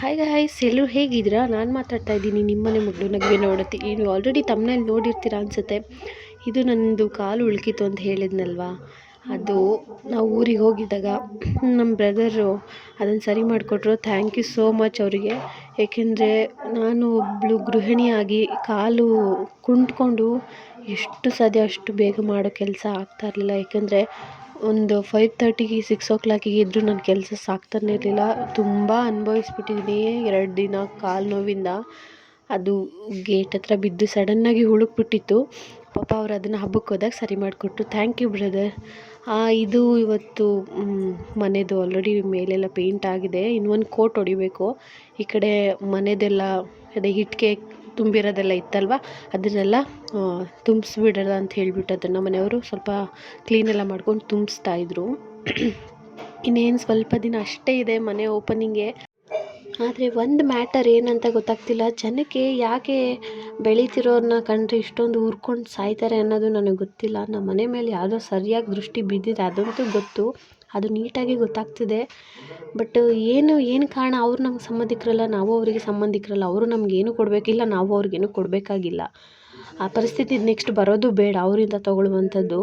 Hi guys ಎಲ್ಲರೂ ಹೇಗಿದ್ದೀರಾ? ನಾನು ಮಾತಾಡ್ತಾ ಇದ್ದೀನಿ ನಿಮ್ಮನೆ ಮಗಳು ನಗುವೆ ನೋಡುತ್ತೆ ನೀವು ಆಲ್ರೆಡಿ ತಮ್ಮನೇಲಿ ನೋಡಿರ್ತೀರ ಅನಿಸುತ್ತೆ. ಇದು ನನ್ನದು ಕಾಲು ಉಳ್ಕಿತ್ತು ಅಂತ ಹೇಳಿದ್ನಲ್ವಾ? ಅದು ನಾವು ಊರಿಗೆ ಹೋಗಿದ್ದಾಗ ನಮ್ಮ ಬ್ರದರು ಅದನ್ನು ಸರಿ ಮಾಡಿಕೊಟ್ರು. ಥ್ಯಾಂಕ್ ಯು ಸೋ ಮಚ್ ಅವರಿಗೆ. ಏಕೆಂದರೆ ನಾನು ಒಬ್ಬಳು ಗೃಹಿಣಿಯಾಗಿ ಕಾಲು ಕುಂಟ್ಕೊಂಡು ಎಷ್ಟು ಸಾಧ್ಯ ಅಷ್ಟು ಬೇಗ ಮಾಡೋ ಕೆಲಸ ಆಗ್ತಾ ಇರಲಿಲ್ಲ. ಏಕೆಂದರೆ ಒಂದು ಫೈವ್ ತರ್ಟಿಗೆ ಸಿಕ್ಸ್ ಓ ಕ್ಲಾಕಿಗೆ ಇದ್ದರೂ ನನ್ನ ಕೆಲಸ ಸಾಗ್ತಾನೆ ಇರಲಿಲ್ಲ. ತುಂಬ ಅನುಭವಿಸ್ಬಿಟ್ಟಿದ್ದೀನಿ ಎರಡು ದಿನ ಕಾಲು ನೋವಿಂದ. ಅದು ಗೇಟ್ ಹತ್ರ ಬಿದ್ದು ಸಡನ್ನಾಗಿ ಹುಳುಕ್ಬಿಟ್ಟಿತ್ತು. ಪಾಪ ಅವರು ಅದನ್ನು ಹಬ್ಬಕ್ಕೆ ಹೋದಾಗ ಸರಿ ಮಾಡಿಕೊಟ್ರು. ಥ್ಯಾಂಕ್ ಯು ಬ್ರದರ್ ಇದು ಇವತ್ತು ಮನೆಯದು ಆಲ್ರೆಡಿ ಮೇಲೆಲ್ಲ ಪೇಂಟ್ ಆಗಿದೆ. ಇನ್ನೊಂದು ಕೋಟ್ ಹೊಡಿಬೇಕು. ಈ ಕಡೆ ಮನೆದೆಲ್ಲ ಅದೇ ಇಟ್ಗೆ ತುಂಬಿರೋದೆಲ್ಲ ಇತ್ತಲ್ವ? ಅದನ್ನೆಲ್ಲ ತುಂಬಿಸ್ಬಿಡೋಣ ಅಂತ ಹೇಳಿಬಿಟ್ಟು ಅದನ್ನು ಮನೆಯವರು ಸ್ವಲ್ಪ ಕ್ಲೀನೆಲ್ಲ ಮಾಡ್ಕೊಂಡು ತುಂಬಿಸ್ತಾ ಇದ್ರು. ಇನ್ನೇನು ಸ್ವಲ್ಪ ದಿನ ಅಷ್ಟೇ ಇದೆ ಮನೆ ಓಪನಿಂಗೆ ಆದರೆ ಒಂದು ಮ್ಯಾಟರ್ ಏನಂತ ಗೊತ್ತಾಗ್ತಿಲ್ಲ. ಜನಕ್ಕೆ ಯಾಕೆ ಬೆಳೀತಿರೋರನ್ನ ಕಂಡ್ರೆ ಇಷ್ಟೊಂದು ಉರ್ಕೊಂಡು ಸಾಯ್ತಾರೆ ಅನ್ನೋದು ನನಗೆ ಗೊತ್ತಿಲ್ಲ. ನಮ್ಮ ಮನೆ ಮೇಲೆ ಯಾವುದೋ ಸರಿಯಾಗಿ ದೃಷ್ಟಿ ಬಿದ್ದಿದೆ, ಅದಂತೂ ಗೊತ್ತು. ಅದು ನೀಟಾಗಿ ಗೊತ್ತಾಗ್ತಿದೆ. ಬಟ್ ಏನು ಏನು ಕಾರಣ ಅವ್ರು ನಮ್ಗೆ ಸಂಬಂಧಿಕರಲ್ಲ, ನಾವು ಅವರಿಗೆ ಸಂಬಂಧಿಕರಲ್ಲ, ಅವರು ನಮಗೇನು ಕೊಡಬೇಕಿಲ್ಲ ನಾವು ಅವ್ರಿಗೇನು ಕೊಡಬೇಕಾಗಿಲ್ಲ. ಆ ಪರಿಸ್ಥಿತಿ ನೆಕ್ಸ್ಟ್ ಬರೋದು ಬೇಡ ಅವರಿಂದ ತಗೊಳ್ಳುವಂಥದ್ದು.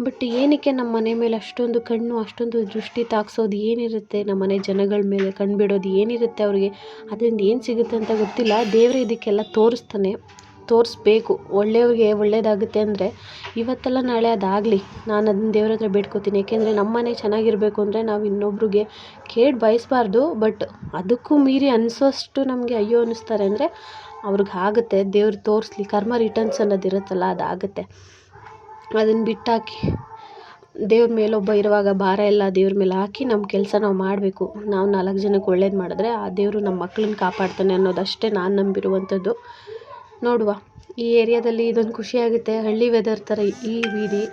ಬಟ್ ಏನಕ್ಕೆ ನಮ್ಮ ಮನೆ ಮೇಲೆ ಅಷ್ಟೊಂದು ಕಣ್ಣು, ಅಷ್ಟೊಂದು ದೃಷ್ಟಿ ತಾಕ್ಸೋದು ಏನಿರುತ್ತೆ? ನಮ್ಮ ಮನೆ ಜನಗಳ ಮೇಲೆ ಕಣ್ಣು ಬಿಡೋದು ಏನಿರುತ್ತೆ ಅವ್ರಿಗೆ? ಅದರಿಂದ ಏನು ಸಿಗುತ್ತೆ ಅಂತ ಗೊತ್ತಿಲ್ಲ. ದೇವರೇ ಇದಕ್ಕೆಲ್ಲ ತೋರಿಸ್ತಾನೆ. ತೋರಿಸ್ಬೇಕು. ಒಳ್ಳೆಯವ್ರಿಗೆ ಒಳ್ಳೆಯದಾಗುತ್ತೆ ಅಂದರೆ ಇವತ್ತಲ್ಲ ನಾಳೆ ಅದಾಗಲಿ. ನಾನು ಅದನ್ನ ದೇವ್ರ ಹತ್ರ ಬೇಡ್ಕೋತೀನಿ. ಏಕೆಂದರೆ ನಮ್ಮ ಮನೆ ಚೆನ್ನಾಗಿರಬೇಕು ಅಂದರೆ ನಾವು ಇನ್ನೊಬ್ರಿಗೆ ಕೇಳಿ ಬಯಸಬಾರ್ದು. ಬಟ್ ಅದಕ್ಕೂ ಮೀರಿ ಅನಿಸೋಷ್ಟು ನಮಗೆ ಅಯ್ಯೋ ಅನ್ನಿಸ್ತಾರೆ ಅಂದರೆ ಅವ್ರಿಗೆ ಆಗುತ್ತೆ. ದೇವ್ರು ತೋರಿಸ್ಲಿ, ಕರ್ಮ ರಿಟರ್ನ್ಸ್ ಅನ್ನೋದು ಇರುತ್ತಲ್ಲ ಅದಾಗುತ್ತೆ ಅದನ್ನು ಬಿಟ್ಟಾಕಿ ದೇವ್ರ ಮೇಲೊಬ್ಬ ಇರುವಾಗ ಭಾರ ಎಲ್ಲ ದೇವ್ರ ಮೇಲೆ ಹಾಕಿ ನಮ್ಮ ಕೆಲಸ ನಾವು ಮಾಡಬೇಕು. ನಾವು ನಾಲ್ಕು ಜನಕ್ಕೆ ಒಳ್ಳೇದು ಮಾಡಿದ್ರೆ ಆ ದೇವರು ನಮ್ಮ ಮಕ್ಳನ್ನ ಕಾಪಾಡ್ತಾನೆ ಅನ್ನೋದಷ್ಟೇ ನಾನು ನಂಬಿರುವಂಥದ್ದು ನೋಡುವ. ಈ ಏರಿಯಾದಲ್ಲಿ ಇದೊಂದು ಖುಷಿಯಾಗುತ್ತೆ. ಹಳ್ಳಿ ವೆದರ್ ಥರ ಈ ಬೀದಿ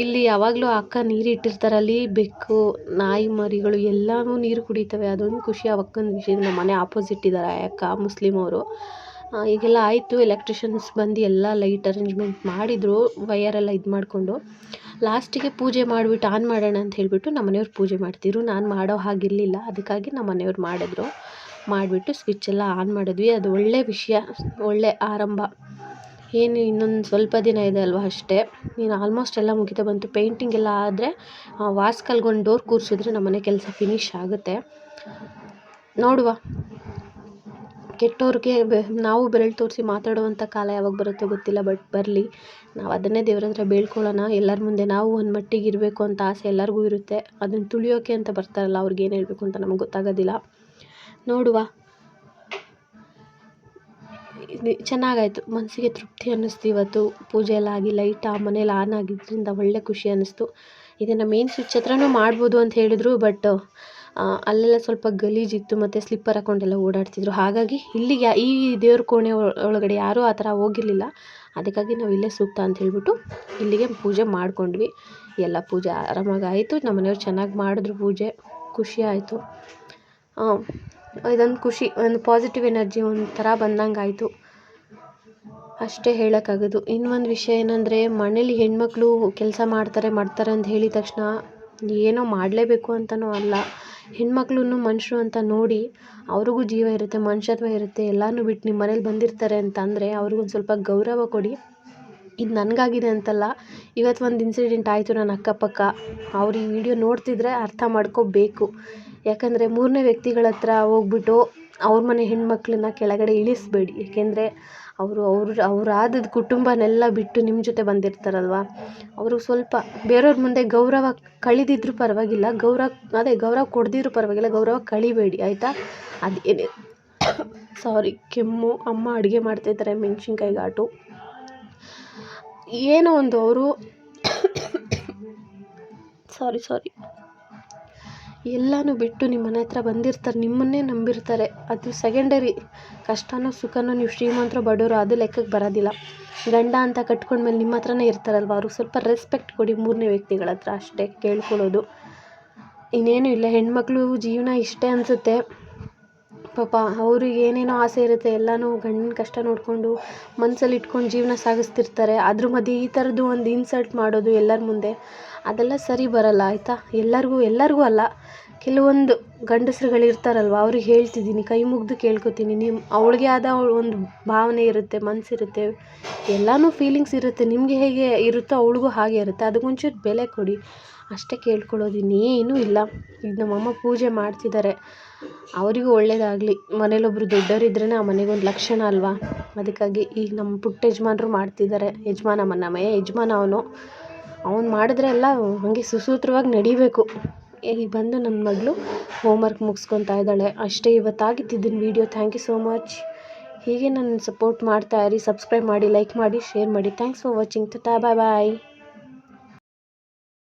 ಇಲ್ಲಿ ಯಾವಾಗಲೂ ಅಕ್ಕ ನೀರು ಇಟ್ಟಿರ್ತಾರೆ. ಬೆಕ್ಕು, ನಾಯಿ ಮರಿಗಳು ಎಲ್ಲವೂ ನೀರು ಕುಡಿತವೆ. ಅದೊಂದು ಖುಷಿ. ಆ ಅಕ್ಕನ ವಿಷಯ ನಮ್ಮ ಮನೆ ಆಪೋಸಿಟ್ ಇದ್ದಾರೆ ಆ ಅಕ್ಕ ಮುಸ್ಲಿಮ್ ಅವರು. ಈಗೆಲ್ಲ ಆಯಿತು. ಎಲೆಕ್ಟ್ರಿಷನ್ಸ್ ಬಂದು ಎಲ್ಲ ಲೈಟ್ ಅರೇಂಜ್ಮೆಂಟ್ ಮಾಡಿದರು. ವಯರೆಲ್ಲ ಇದು ಮಾಡಿಕೊಂಡು. ಲಾಸ್ಟಿಗೆ ಪೂಜೆ ಮಾಡಿಬಿಟ್ಟು ಆನ್ ಮಾಡೋಣ ಅಂತ ಹೇಳಿಬಿಟ್ಟು ನಮ್ಮ ಮನೆಯವ್ರು ಪೂಜೆ ಮಾಡ್ತಿದ್ರು. ನಾನು ಮಾಡೋ ಹಾಗಿರಲಿಲ್ಲ. ಅದಕ್ಕಾಗಿ ನಮ್ಮ ಮನೆಯವ್ರು ಮಾಡಿದ್ರು. ಮಾಡಿಬಿಟ್ಟು ಸ್ವಿಚ್ಚೆಲ್ಲ ಆನ್ ಮಾಡಿದ್ವಿ. ಅದು ಒಳ್ಳೆಯ ವಿಷಯ ಒಳ್ಳೆಯ ಆರಂಭ. ಏನು ಇನ್ನೊಂದು ಸ್ವಲ್ಪ ದಿನ ಇದೆ ಅಲ್ವಾ ಅಷ್ಟೇ. ನೀನು ಆಲ್ಮೋಸ್ಟ್ ಎಲ್ಲ ಮುಗಿತಾ ಬಂತು. ಪೇಂಟಿಂಗ್ ಎಲ್ಲ ಆದರೆ ವಾಸ್ಕಲ್ಗೊಂದು ಡೋರ್ ಕೂರಿಸಿದ್ರೆ ನಮ್ಮ ಮನೆ ಕೆಲಸ ಫಿನಿಶ್ ಆಗುತ್ತೆ. ನೋಡುವ. ಕೆಟ್ಟವ್ರಿಗೆ ನಾವು ಬೆರಳು ತೋರಿಸಿ ಮಾತಾಡುವಂಥ ಕಾಲ ಯಾವಾಗ ಬರುತ್ತೋ ಗೊತ್ತಿಲ್ಲ ಬಟ್ ಬರಲಿ. ನಾವು ಅದನ್ನೇ ದೇವ್ರ ಹತ್ರ ಬೇಳ್ಕೊಳ್ಳೋಣ ಎಲ್ಲರ ಮುಂದೆ ನಾವು ಒಂದು ಮಟ್ಟಿಗೆ ಇರಬೇಕು ಅಂತ ಆಸೆ ಎಲ್ಲರಿಗೂ ಇರುತ್ತೆ. ಅದನ್ನು ತುಳಿಯೋಕೆ ಅಂತ ಬರ್ತಾರಲ್ಲ, ಅವ್ರಿಗೆ ಏನು ಹೇಳಬೇಕು ಅಂತ ನಮಗೆ ಗೊತ್ತಾಗೋದಿಲ್ಲ. ನೋಡುವ. ಚೆನ್ನಾಗಾಯಿತು. ಮನಸ್ಸಿಗೆ ತೃಪ್ತಿ ಅನ್ನಿಸ್ತು ಇವತ್ತು. ಪೂಜೆ ಎಲ್ಲ ಆಗಿ ಲೈಟ್ ಆ, ಮನೇಲಿ ಆನ್ ಆಗಿದ್ದರಿಂದ ಒಳ್ಳೆ ಖುಷಿ ಅನ್ನಿಸ್ತು. ಇದನ್ನು ಮೇನ್ ಸ್ವಿಚ್ ಹತ್ರನೂ ಮಾಡ್ಬೋದು ಅಂತ ಹೇಳಿದ್ರು ಬಟ್ ಅಲ್ಲೆಲ್ಲ ಸ್ವಲ್ಪ ಗಲೀಜಿತ್ತು ಮತ್ತು ಸ್ಲಿಪ್ಪರ್ ಹಾಕ್ಕೊಂಡೆಲ್ಲ ಓಡಾಡ್ತಿದ್ರು. ಹಾಗಾಗಿ ಇಲ್ಲಿಗೆ ಈ ದೇವ್ರ ಕೋಣೆ ಒಳಗಡೆ ಯಾರೂ ಆ ಥರ ಹೋಗಿರಲಿಲ್ಲ. ಅದಕ್ಕಾಗಿ ನಾವು ಇಲ್ಲೇ ಸೂಕ್ತ ಅಂತ ಹೇಳ್ಬಿಟ್ಟು ಇಲ್ಲಿಗೆ ಪೂಜೆ ಮಾಡಿಕೊಂಡ್ವಿ. ಎಲ್ಲ ಪೂಜೆ ಆರಾಮಾಗಿ ಆಯಿತು. ನಮ್ಮ ಮನೆಯವ್ರು ಚೆನ್ನಾಗಿ ಮಾಡಿದ್ರು ಪೂಜೆ. ಖುಷಿ ಆಯಿತು. ಇದೊಂದು ಖುಷಿ, ಒಂದು ಪಾಸಿಟಿವ್ ಎನರ್ಜಿ ಒಂಥರ ಬಂದಂಗೆ ಆಯಿತು ಅಷ್ಟೇ ಹೇಳೋಕ್ಕಾಗೋದು. ಇನ್ನೊಂದು ವಿಷಯ ಏನಂದರೆ, ಮನೇಲಿ ಹೆಣ್ಮಕ್ಳು ಕೆಲಸ ಮಾಡ್ತಾರೆ ಮಾಡ್ತಾರೆ ಅಂತ ಹೇಳಿದ ತಕ್ಷಣ ಏನೋ ಮಾಡಲೇಬೇಕು ಅಂತಲೂ ಅಲ್ಲ. ಹೆಣ್ಮಕ್ಳು ಮನುಷ್ಯರು ಅಂತ ನೋಡಿ ಅವ್ರಿಗೂ ಜೀವ ಇರುತ್ತೆ, ಮನುಷ್ಯತ್ವ ಇರುತ್ತೆ, ಎಲ್ಲನೂ ಬಿಟ್ಟು ನಿಮ್ಮ ಮನೇಲಿ ಬಂದಿರ್ತಾರೆ ಅಂತ ಅಂದರೆ ಅವ್ರಿಗೊಂದು ಸ್ವಲ್ಪ ಗೌರವ ಕೊಡಿ. ಇದು ನನಗಾಗಿದೆ ಅಂತಲ್ಲ ಇವತ್ತು ಒಂದು ಇನ್ಸಿಡೆಂಟ್ ಆಯಿತು ನನ್ನ ಅಕ್ಕಪಕ್ಕ. ಅವ್ರು ಈ ವಿಡಿಯೋ ನೋಡ್ತಿದ್ರೆ ಅರ್ಥ ಮಾಡ್ಕೋಬೇಕು. ಯಾಕಂದರೆ ಮೂರನೇ ವ್ಯಕ್ತಿಗಳ ಹತ್ರ ಹೋಗ್ಬಿಟ್ಟು ಅವ್ರ ಮನೆ ಹೆಣ್ಣುಮಕ್ಳನ್ನ ಕೆಳಗಡೆ ಇಳಿಸಬೇಡಿ. ಏಕೆಂದರೆ ಅವರು, ಅವ್ರ ಅವ್ರಾದ ಕುಟುಂಬನೆಲ್ಲ ಬಿಟ್ಟು ನಿಮ್ಮ ಜೊತೆ ಬಂದಿರ್ತಾರಲ್ವ? ಅವರು ಸ್ವಲ್ಪ ಬೇರೆಯವ್ರ ಮುಂದೆ ಗೌರವ ಕಳೆದಿದ್ರೂ ಪರವಾಗಿಲ್ಲ. ಗೌರವ, ಅದೇ ಗೌರವ ಕೊಡದಿದ್ರೂ ಪರವಾಗಿಲ್ಲ. ಗೌರವ ಕಳಿಬೇಡಿ, ಆಯಿತಾ? ಅದೇನೇ ಸಾರಿ, ಕೆಮ್ಮು, ಅಮ್ಮ ಅಡುಗೆ ಮಾಡ್ತಾಯಿದ್ದಾರೆ ಮೆಣ್ಸಿನ್ಕಾಯಿ ಘಾಟು. ಏನೋ ಒಂದು ಅವರು, ಸಾರಿ ಸಾರಿ. ಎಲ್ಲನೂ ಬಿಟ್ಟು ನಿಮ್ಮ ಮನೆ ಹತ್ರ ಬಂದಿರ್ತಾರೆ, ನಿಮ್ಮನ್ನೇ ನಂಬಿರ್ತಾರೆ. ಅದು ಸೆಕೆಂಡರಿ ಕಷ್ಟನೋ ಸುಖನೋ ನೀವು ಶ್ರೀಮಂತರೋ ಬಡವರು ಅದು ಲೆಕ್ಕಕ್ಕೆ ಬರೋದಿಲ್ಲ. ಗಂಡ ಅಂತ ಕಟ್ಕೊಂಡ್ಮೇಲೆ ನಿಮ್ಮ ಹತ್ರನೇ ಇರ್ತಾರಲ್ವ, ಅವ್ರಿಗೆ ಸ್ವಲ್ಪ ರೆಸ್ಪೆಕ್ಟ್ ಕೊಡಿ ಮೂರನೇ ವ್ಯಕ್ತಿಗಳ ಹತ್ರ ಅಷ್ಟೇ ಕೇಳ್ಕೊಳ್ಳೋದು. ಇನ್ನೇನು ಇಲ್ಲ, ಹೆಣ್ಮಕ್ಳು ಜೀವನ ಇಷ್ಟೇ ಅನಿಸುತ್ತೆ. ಪಾಪ, ಅವ್ರಿಗೆ ಏನೇನೋ ಆಸೆ ಇರುತ್ತೆ, ಎಲ್ಲನೂ ಗಂಡನ ಕಷ್ಟ ನೋಡಿಕೊಂಡು ಮನ್ಸಲ್ಲಿ ಇಟ್ಕೊಂಡು ಜೀವನ ಸಾಗಿಸ್ತಿರ್ತಾರೆ. ಅದ್ರ ಮಧ್ಯೆ ಈ ಥರದ್ದು ಒಂದು ಇನ್ಸಲ್ಟ್ ಮಾಡೋದು ಎಲ್ಲರ ಮುಂದೆ, ಅದೆಲ್ಲ ಸರಿ ಬರಲ್ಲ, ಆಯಿತಾ? ಎಲ್ಲರಿಗೂ ಎಲ್ಲರಿಗೂ ಅಲ್ಲ. ಕೆಲವೊಂದು ಗಂಡಸ್ರುಗಳು ಇರ್ತಾರಲ್ವ ಅವ್ರಿಗೆ ಹೇಳ್ತಿದ್ದೀನಿ, ಕೈ ಮುಗಿದು ಕೇಳ್ಕೊತೀನಿ ನಿಮ್ಮ ಅವಳಿಗೆ ಆದ ಒಂದು ಭಾವನೆ ಇರುತ್ತೆ ಮನಸ್ಸಿರುತ್ತೆ ಎಲ್ಲನೂ ಫೀಲಿಂಗ್ಸ್ ಇರುತ್ತೆ, ನಿಮಗೆ ಹೇಗೆ ಇರುತ್ತೋ ಅವಳಿಗೂ ಹಾಗೆ ಇರುತ್ತೆ ಅದಕ್ಕೆ ಒಂಚೂರು ಬೆಲೆ ಕೊಡಿ, ಅಷ್ಟೇ ಕೇಳ್ಕೊಳ್ಳೋದು ಇನ್ನೇನೂ ಇಲ್ಲ. ಈಗ ನಮ್ಮಮ್ಮ ಪೂಜೆ ಮಾಡ್ತಿದ್ದಾರೆ, ಅವರಿಗೂ ಒಳ್ಳೇದಾಗಲಿ ಮನೇಲೊಬ್ಬರು ದೊಡ್ಡವರಿದ್ರೇ ಆ ಮನೆಗೊಂದು ಲಕ್ಷಣ ಅಲ್ವಾ? ಅದಕ್ಕಾಗಿ ಈಗ ನಮ್ಮ ಪುಟ್ಟ ಯಜಮಾನ್ರು ಮಾಡ್ತಿದ್ದಾರೆ ಯಜಮಾನ ನಮ್ಮ ಮನೆ ಯಜಮಾನ ಅವನು, ಅವ್ನು ಮಾಡಿದ್ರೆ ಎಲ್ಲ ಹಾಗೆ ಸುಸೂತ್ರವಾಗಿ ನಡಿಬೇಕು. ಈಗ ಬಂದು ನನ್ನ ಮಗಳು ಹೋಮ್ವರ್ಕ್ ಮುಗಿಸ್ಕೊತಾ ಇದ್ದಾಳೆ. ಅಷ್ಟೇ ಇವತ್ತಾಗಿದ್ದಿದ್ದಿನ video thank you so much ಹೀಗೆ ನನ್ನ ಸಪೋರ್ಟ್ ಮಾಡ್ತಾ ಇರಿ. ಸಬ್ಸ್ಕ್ರೈಬ್ ಮಾಡಿ ಲೈಕ್ ಮಾಡಿ ಶೇರ್ ಮಾಡಿ. Thanks for watching tata bye bye